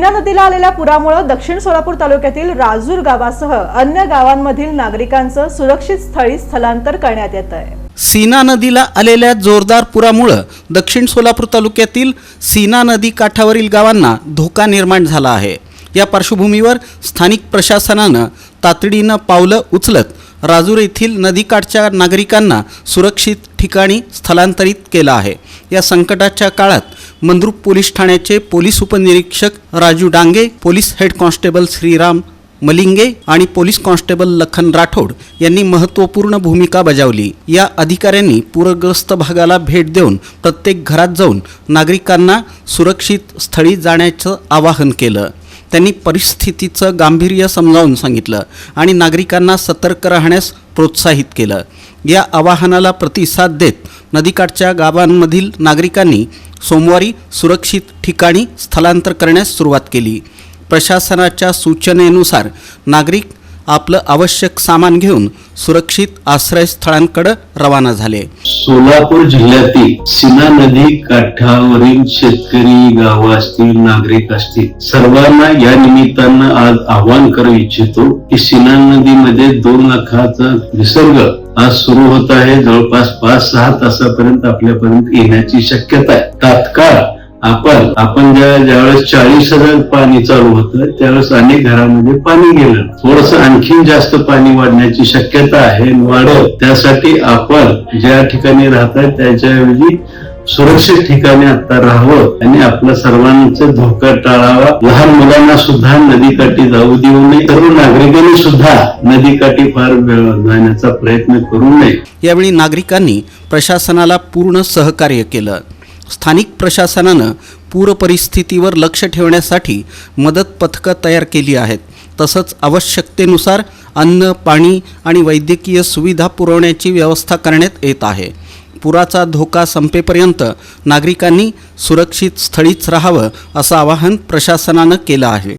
सीना नदीला आलेल्या पुरामुळे दक्षिण सोलापूर तालुक्यातील राजूर गावासह अन्य गावांमधील नागरिकांचं सुरक्षित स्थळी स्थलांतर करण्यात येत आहे. सीना नदीला आलेल्या जोरदार पुरामुळं दक्षिण सोलापूर तालुक्यातील सीना नदी काठावरील गावांना धोका निर्माण झाला आहे. या पार्श्वभूमीवर स्थानिक प्रशासनानं तातडीनं पावलं उचलत राजूर येथील नदीकाठच्या नागरिकांना सुरक्षित ठिकाणी स्थलांतरित केलं आहे. या संकटाच्या काळात मंद्रुप पोलीस ठाण्याचे पोलीस उपनिरीक्षक Raju Dange police head constable Shriram Malinge आणि पोलीस कॉन्स्टेबल लखन राठोड यांनी महत्त्वपूर्ण भूमिका बजावली. या अधिकाऱ्यांनी पूरग्रस्त भागाला भेट देऊन प्रत्येक घरात जाऊन नागरिकांना सुरक्षित स्थळी जाण्याचं आवाहन केलं. त्यांनी परिस्थितीचं गांभीर्य समजावून सांगितलं आणि नागरिकांना सतर्क राहण्यास प्रोत्साहित केलं. या आवाहनाला प्रतिसाद देत नदीकाठच्या गावांमधील नागरिकांनी सोमवारी सुरक्षित ठिकाणी स्थलांतर करण्यास सुरुवात केली. प्रशासनाच्या सूचनेनुसार नागरिक आपलं आवश्यक सामान घेऊन सुरक्षित आश्रयस्थळांकडे रवाना झाले. सोलापूर जिल्ह्यातील सीना नदी काठावरील शेतकरी गाव असतील नागरिक असतील. सर्वांना या निमित्तानं आज आवाहन करू इच्छितो की सीना नदीमध्ये दोन लाखाचा विसर्ग आज सुरू होत आहे. जवळपास पाच सहा तासापर्यंत आपल्यापर्यंत येण्याची शक्यता आहे. तात्काळ आपण आपण ज्या ज्यावेळेस चाळीस हजार पाणी चालू होतं त्यावेळेस अनेक घरामध्ये पाणी गेलं. थोडस आणखीन जास्त पाणी वाढण्याची शक्यता आहे वाढत त्यासाठी आपण ज्या ठिकाणी राहतात त्याच्याऐवजी सुरक्षित ठिकाणी आता राहावं आणि आपल्या सर्वांचा धोका टाळावा. लहान मुलांना सुद्धा नदीकाठी जाऊ देऊ नये. सर्व नागरिकांनी सुद्धा नदीकाठी फार वेळ जाण्याचा प्रयत्न करू नये. यावेळी नागरिकांनी प्रशासनाला पूर्ण सहकार्य केलं. स्थानिक प्रशासनानं पूरपरिस्थितीवर लक्ष ठेवण्यासाठी मदत पथकं तयार केली आहेत. तसंच आवश्यकतेनुसार अन्न पाणी आणि वैद्यकीय सुविधा पुरवण्याची व्यवस्था करण्यात येत आहे. पुराचा धोका संपेपर्यंत नागरिकांनी सुरक्षित स्थळीच राहावं असं आवाहन प्रशासनानं केलं आहे.